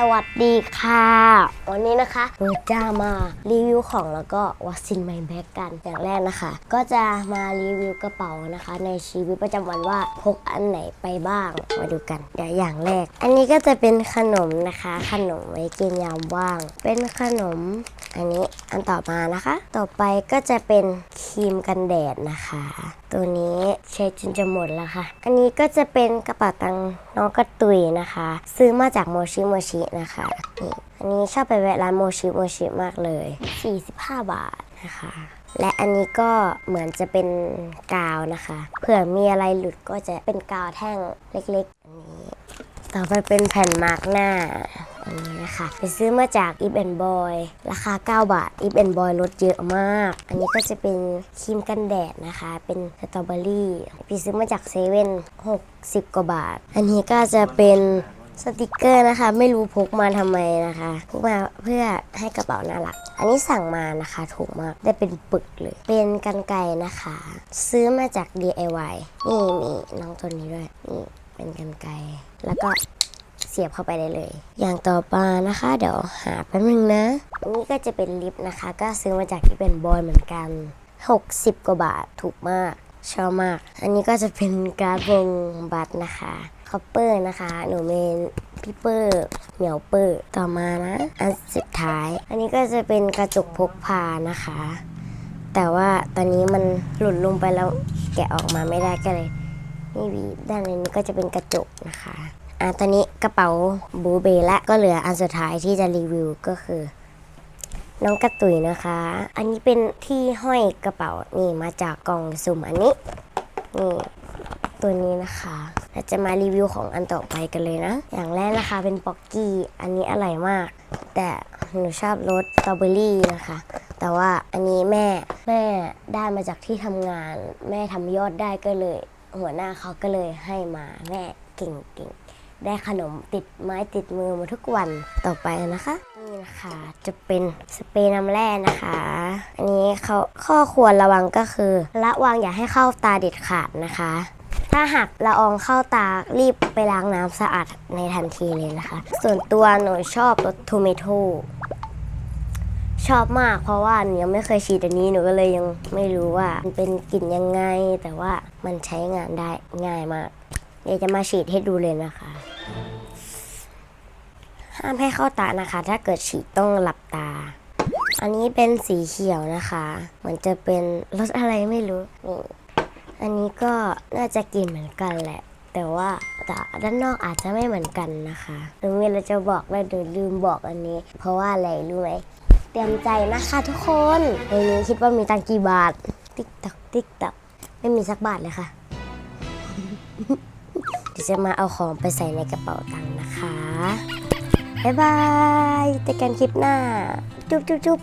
สวัสดีค่ะ วันนี้นะคะหนูจะมารีวิวของแล้วก็วัคซีนไมแบ็กกันอย่างแรกนะคะ ก็จะมารีวิวกระเป๋านะคะ ในชีวิตประจำวันว่าพกอันไหนไปบ้างมาดูกันเดี๋ยวอย่างแรก อันนี้ก็จะเป็นขนมนะคะ ขนมไว้กินยามว่าง เป็นขนม อันนี้อันต่อมานะคะ ต่อไปก็จะเป็นครีมกันแดดนะคะ ตัวนี้ใช้จนจะหมดแล้วค่ะ อันนี้ก็จะเป็นกระเป๋าตังน้องกระตุยนะคะ ซื้อมาจากโมชิโมชินะคะนี่อันนี้ชอบไปแวะร้านโมชิโมชิมากเลย 45 บาทนะคะ และอันนี้ก็เหมือนจะเป็นกาวนะคะ เผื่อมีอะไรหลุดก็จะเป็นกาวแท่งเล็กๆอันนี้ ต่อไปเป็นแผ่นมาร์กหน้า อันนี้นะคะ ไปซื้อมาจาก i ี a n Boy ราคา 9 บาท i ี a n Boy ลดเยอะมาก อันนี้ก็จะเป็นครีมกันแดดนะคะ เป็นสตรอเบอรี่ไปซื้อมาจากเซเว่น60 กว่าบาท อันนี้ก็จะเป็นสติกเกอร์นะคะ ไม่รู้พกมาทำไมนะคะพกมาเพื่อให้กระเป๋าน่ารัก อันนี้สั่งมานะคะถูกมากได้เป็นปึกเลย เป็นกันไกรนะคะ ซื้อมาจาก DIY นี่มีน้องตัวนี้ด้วยนี่เป็นกันไกรแล้วก็ สียบเข้าไปได้เลย อย่างต่อไปนะคะ เดี๋ยวหาแป๊บนึงนะ อันนี้ก็จะเป็นลิปนะคะ ก็ซื้อมาจากที่เป็นบอยเหมือนกัน 60 กว่าบาทถูกมากชอบมาก อันนี้ก็จะเป็นการ์ดวงบัตรนะคะคอปเปอร์นะคะ หนูเมนพี่เปอร์เหมียวเปอร์ต่อมานะ อันสุดท้าย อันนี้ก็จะเป็นกระจกพกพานะคะ แต่ว่าตอนนี้มันหล่นลงไปแล้วแกะออกมาไม่ได้ก็เลยนี่วีด้านนี้ก็จะเป็นกระจกนะคะ อะตอนนี้กระเป๋าบูเบและก็เหลืออันสุดท้ายที่จะรีวิวก็คือ น้องกระตุยนะคะ อันนี้เป็นที่ห้อยกระเป๋านี่มาจากกล่องสุ่มอันนี้นี่ตัวนี้นะคะเราจะมารีวิวของอันต่อไปกันเลยนะ อย่างแรกนะคะเป็นป๊อกกี้ อันนี้อร่อยมาก แต่หนูชอบรสสตรอเบอรี่นะคะ แต่ว่าอันนี้แม่แม่ได้มาจากที่ทำงาน แม่ทำยอดได้ก็เลย หัวหน้าเขาก็เลยให้มาแม่เก่งเก่ง ได้ขนมติดไม้ติดมือมาทุกวันต่อไปนะคะ นี่นะคะจะเป็นสเปรย์น้ำแร่นะคะ อันนี้เขาข้อควรระวังก็คือ ระวังอย่าให้เข้าตาเด็ดขาดนะคะ ถ้าหากละอองเข้าตารีบไปล้างน้ำสะอาดในทันทีเลยนะคะ ส่วนตัวหนูชอบรสทูเมโทชอบมากเพราะว่าหนูยังไม่เคยฉีดอันนี้หนูก็เลยยังไม่รู้ว่ามันเป็นกลิ่นยังไง แต่ว่ามันใช้งานได้ง่ายมาก เดี๋ยวจะมาฉีดให้ดูเลยนะคะ ห้ามให้เข้าตานะคะ ถ้าเกิดฉีดต้องหลับตา อันนี้เป็นสีเขียวนะคะ เหมือนจะเป็นรสอะไรไม่รู้นี่อันนี้ก็น่าจะกินเหมือนกันแหละ แต่ว่าแต่ด้านนอกอาจจะไม่เหมือนกันนะคะหรือมีเราจะบอกแล้วเดี๋ยวลืมบอกอันนี้ เพราะว่าอะไรรู้ไหมเตรียมใจนะคะทุกคนในนี้คิดว่ามีตังกี่บาท ติ๊กตักติ๊กตักไม่มีสักบาทเลยค่ะ ดี๋ยวจะมาเอาของไปใส่ในกระเป๋าตังค์นะคะ บ๊ายบายเจอกันคลิปหน้า จุ๊บจุ๊บจุ๊บ